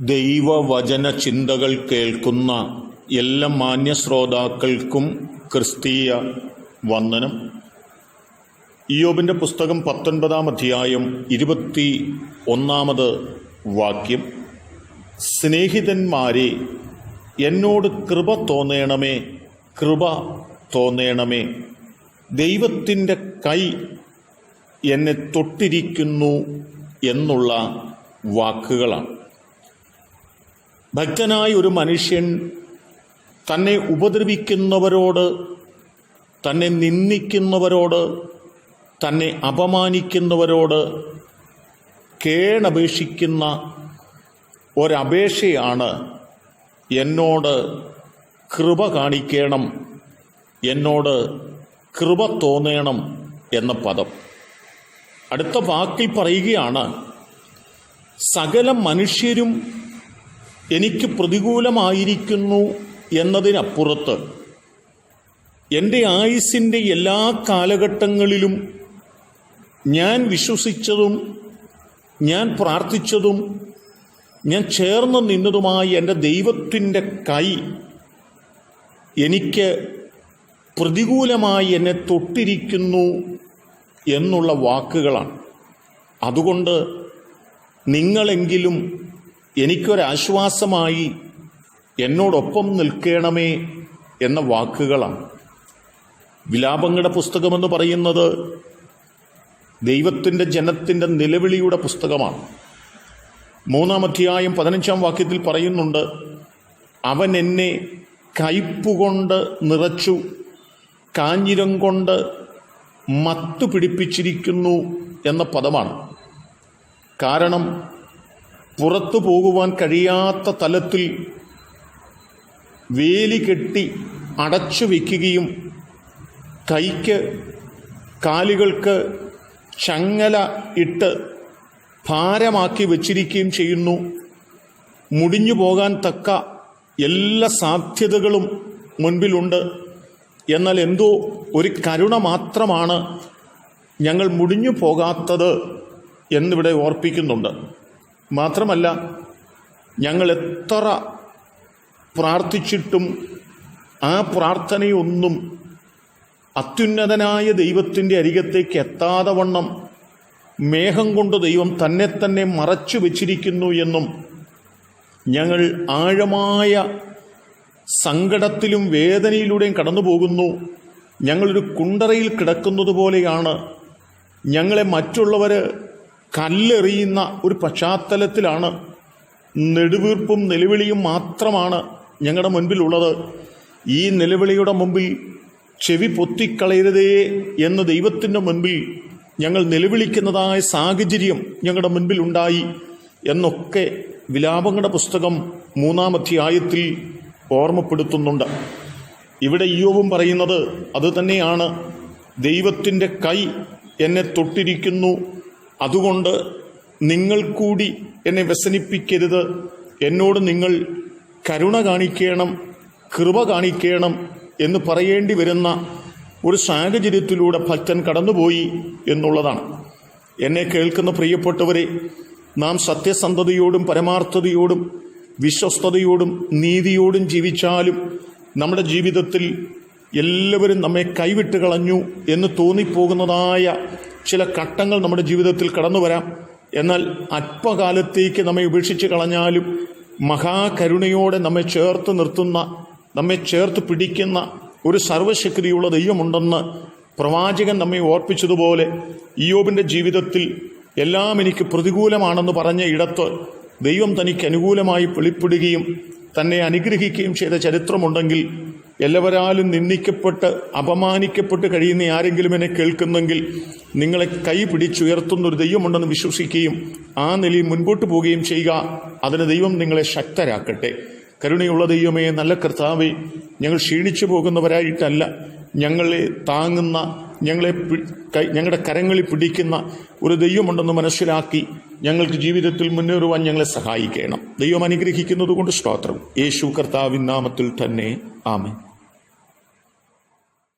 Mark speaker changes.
Speaker 1: ദൈവവചന ചിന്തകൾ കേൾക്കുന്ന എല്ലാ മാന്യ ശ്രോതാക്കൾക്കും ക്രിസ്തീയ വന്ദനം. ഇയോബിന്റെ പുസ്തകം പത്തൊൻപതാം അധ്യായം ഇരുപത്തി ഒന്നാമത് വാക്യം. സ്നേഹിതന്മാരെ എന്നോട് കൃപ തോന്നേണമേ കൃപ തോന്നേണമേ. ദൈവത്തിന്റെ കൈ എന്നെ തൊട്ടിരിക്കുന്നു എന്നുള്ള വാക്കുകളാണ്. ഭക്തനായ ഒരു മനുഷ്യൻ തന്നെ ഉപദ്രവിക്കുന്നവരോട് തന്നെ നിന്ദിക്കുന്നവരോട് തന്നെ അപമാനിക്കുന്നവരോട് കേണപേക്ഷിക്കുന്ന ഒരപേക്ഷയാണ് എന്നോട് കൃപ കാണിക്കണം എന്നോട് കൃപ തോന്നണം എന്ന പദം. അടുത്ത വാക്കിൽ പറയുകയാണ് സകല മനുഷ്യരും എനിക്ക് പ്രതികൂലമായിരിക്കുന്നു എന്നതിനപ്പുറത്ത് എന്റെ ആയുസിന്റെ എല്ലാ കാലഘട്ടങ്ങളിലും ഞാൻ വിശ്വസിച്ചതും ഞാൻ പ്രാർത്ഥിച്ചതും ഞാൻ ചേർന്ന് നിന്നതുമായി എന്റെ ദൈവത്തിന്റെ കൈ എനിക്ക് പ്രതികൂലമായി എന്നെ തൊട്ടിരിക്കുന്നു എന്നുള്ള വാക്കുകളാണ്. അതുകൊണ്ട് നിങ്ങളെങ്കിലും എനിക്കൊരാശ്വാസമായി എന്നോടൊപ്പം നിൽക്കണമേ എന്ന വാക്കുകളാണ്. വിലാപങ്ങളുടെ പുസ്തകമെന്ന് പറയുന്നത് ദൈവത്തിന്റെ ജനത്തിന്റെ നിലവിളിയുടെ പുസ്തകമാണ്. മൂന്നാം അധ്യായം പതിനഞ്ചാം വാക്യത്തിൽ പറയുന്നുണ്ട് അവൻ എന്നെ കയ്പുകൊണ്ട് നിറച്ചു കാഞ്ഞിരം കൊണ്ട് മത്തു പിടിപ്പിച്ചിരിക്കുന്നു എന്ന പദമാണ്. കാരണം പുറത്തു പോകുവാൻ കഴിയാത്ത തലത്തിൽ വേലി കെട്ടി അടച്ചു വയ്ക്കുകയും കൈക്ക് കാലുകൾക്ക് ചങ്ങല ഇട്ട് ഭാരമാക്കി വച്ചിരിക്കുകയും ചെയ്യുന്നു. മുടിഞ്ഞു പോകാൻ തക്ക എല്ലാ സാധ്യതകളും മുൻപിലുണ്ട്. എന്നാൽ എന്തോ ഒരു കരുണ മാത്രമാണ് ഞങ്ങൾ മുടിഞ്ഞു പോകാത്തത് എന്നിവിടെ ഓർപ്പിക്കുന്നുണ്ട്. മാത്രമല്ല ഞങ്ങൾ എത്ര പ്രാർത്ഥിച്ചിട്ടും ആ പ്രാർത്ഥനയൊന്നും അത്യുന്നതനായ ദൈവത്തിന്റെ അരികത്തേക്ക് എത്താതെ വണ്ണം മേഘം കൊണ്ട് ദൈവം തന്നെ തന്നെ മറച്ചു വച്ചിരിക്കുന്നു എന്നും ഞങ്ങൾ ആഴമായ സങ്കടത്തിലും വേദനയിലൂടെയും കടന്നു പോകുന്നു ഞങ്ങളൊരു കുണ്ടറയിൽ കിടക്കുന്നത് പോലെയാണ് ഞങ്ങളെ മറ്റുള്ളവർ കല്ലെറിയുന്ന ഒരു പശ്ചാത്തലത്തിലാണ്. നെടുവീർപ്പും നിലവിളിയും മാത്രമാണ് ഞങ്ങളുടെ മുൻപിലുള്ളത്. ഈ നിലവിളിയുടെ മുമ്പിൽ ചെവി പൊത്തിക്കളയരുതേ എന്ന് ദൈവത്തിന്റെ മുൻപിൽ ഞങ്ങൾ നിലവിളിക്കുന്നതായ സാഹചര്യം ഞങ്ങളുടെ മുൻപിൽ ഉണ്ടായി എന്നൊക്കെ വിലാപങ്ങളുടെ പുസ്തകം മൂന്നാം അധ്യായത്തിൽ ഓർമ്മപ്പെടുത്തുന്നുണ്ട്. ഇവിടെ ഇയോവും പറയുന്നത് അത് തന്നെയാണ്. ദൈവത്തിന്റെ കൈ എന്നെ തൊട്ടിരിക്കുന്നു. അതുകൊണ്ട് നിങ്ങൾ കൂടി എന്നെ വ്യസനിപ്പിക്കരുത്. എന്നോട് നിങ്ങൾ കരുണ കാണിക്കണം കൃപ കാണിക്കണം എന്ന് പറയേണ്ടി വരുന്ന ഒരു സാഹചര്യത്തിലൂടെ ഭക്തൻ കടന്നുപോയി എന്നുള്ളതാണ്. എന്നെ കേൾക്കുന്ന പ്രിയപ്പെട്ടവരെ നാം സത്യസന്ധതയോടും പരമാർത്ഥതയോടും വിശ്വസ്തയോടും നീതിയോടും ജീവിച്ചാലും നമ്മുടെ ജീവിതത്തിൽ എല്ലാവരും നമ്മെ കൈവിട്ട് കളഞ്ഞു എന്ന് തോന്നിപ്പോകുന്നതായ ചില ഘട്ടങ്ങൾ നമ്മുടെ ജീവിതത്തിൽ കടന്നു വരാം. എന്നാൽ അല്പകാലത്തേക്ക് നമ്മെ ഉപേക്ഷിച്ച് കളഞ്ഞാലും മഹാകരുണയോടെ നമ്മെ ചേർത്ത് നിർത്തുന്ന നമ്മെ ചേർത്ത് പിടിക്കുന്ന ഒരു സർവശക്തിയുള്ള ദൈവമുണ്ടെന്ന് പ്രവാചകൻ നമ്മെ ഓർപ്പിച്ചതുപോലെ ഇയോബിന്റെ ജീവിതത്തിൽ എല്ലാം എനിക്ക് പ്രതികൂലമാണെന്ന് പറഞ്ഞ ഇടത്ത് ദൈവം തനിക്ക് അനുകൂലമായി വെളിപ്പെടുകയും തന്നെ അനുഗ്രഹിക്കുകയും ചെയ്ത ചരിത്രമുണ്ടെങ്കിൽ എല്ലാവരാലും നിന്ദിക്കപ്പെട്ട് അപമാനിക്കപ്പെട്ട് കഴിയുന്ന ആരെങ്കിലും എന്നെ കേൾക്കുന്നെങ്കിൽ നിങ്ങളെ കൈ പിടിച്ചുയർത്തുന്ന ഒരു ദൈവമുണ്ടെന്ന് വിശ്വസിക്കുകയും ആ നിലയിൽ മുൻപോട്ട് പോവുകയും ചെയ്യുക. അതിന് ദൈവം നിങ്ങളെ ശക്തരാക്കട്ടെ. കരുണയുള്ള ദൈവമേ നല്ല കർത്താവേ ഞങ്ങൾ ക്ഷീണിച്ചു പോകുന്നവരായിട്ടല്ല. ഞങ്ങളെ താങ്ങുന്ന ഞങ്ങളെ ഞങ്ങളുടെ കരങ്ങളിൽ പിടിക്കുന്ന ഒരു ദൈവമുണ്ടെന്ന് മനസ്സിലാക്കി ഞങ്ങൾക്ക് ജീവിതത്തിൽ മുന്നേറുവാൻ ഞങ്ങളെ സഹായിക്കണം. ദൈവം അനുഗ്രഹിക്കുന്നത് കൊണ്ട് സ്തോത്രം. യേശു കർത്താവിൻ നാമത്തിൽ തന്നെ. ആമേ